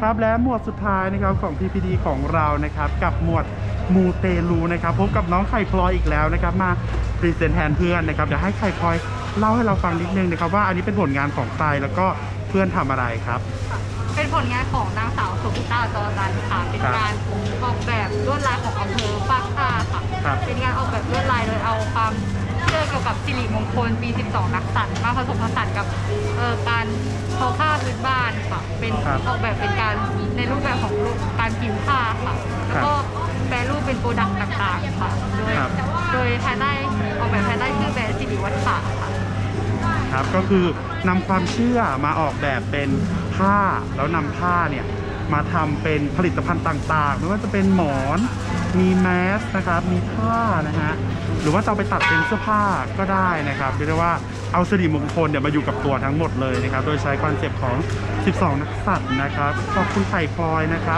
ครับและหมวดสุดท้ายนะครับของ PPD ของเรานะครับกับหมวดมูเตลูนะครับพบกับน้องไข่พลอยอีกแล้วนะครับมาพรีเซนต์แทนเพื่อนนะครับเดี๋ยวให้ไข่พลอยเล่าให้เราฟังนิดนึงนะครับว่าอันนี้เป็นผลงานของใครแล้วก็เพื่อนทำอะไรครับ เป็นผลงานของนางสาวสุพิตาจอรันค่ะเป็นครับการออกแบบลวดลายของอำเภอปากท่าค่ะ ครับเป็นการออกแบบลวดลายโดยเอาความเชื่อเกี่ยวกับสิริมงคลปี 12 นักสัตว์มาผสมผสานกับเอ่อการทอผ้าพื้นบ้านค่ะ เป็นครับออกแบบเป็นการในรูปแบบของรูปการพิมพ์ผ้าค่ะ แล้วก็แปรรูปเป็นโปรดักต์ต่างๆค่ะ โดย ครับ โดยภายใต้ออกแบบภายใต้ชื่อแบรนด์สิริวัฒน์ค่ะ ครับก็คือนำความเชื่อมาออกแบบเป็นผ้าแล้วนำผ้าเนี่ยมาทำเป็นผลิตภัณฑ์ต่างๆไม่ว่าจะเป็นหมอน มีแมสนะครับมีผ้านะฮะห รือว่าจะเอไปตัดเป็นเสื้อผ้าก็ได้นะครับเรียกได้ว่าเอาสิริมงคลเนี่ยมาอยู่กับตัวทั้งหมดเลยนะครับ โดยใช้คอนเซปต์ของ 12 นักสัตว์นะครับ ขอบคุณไข่พลอยนะครับ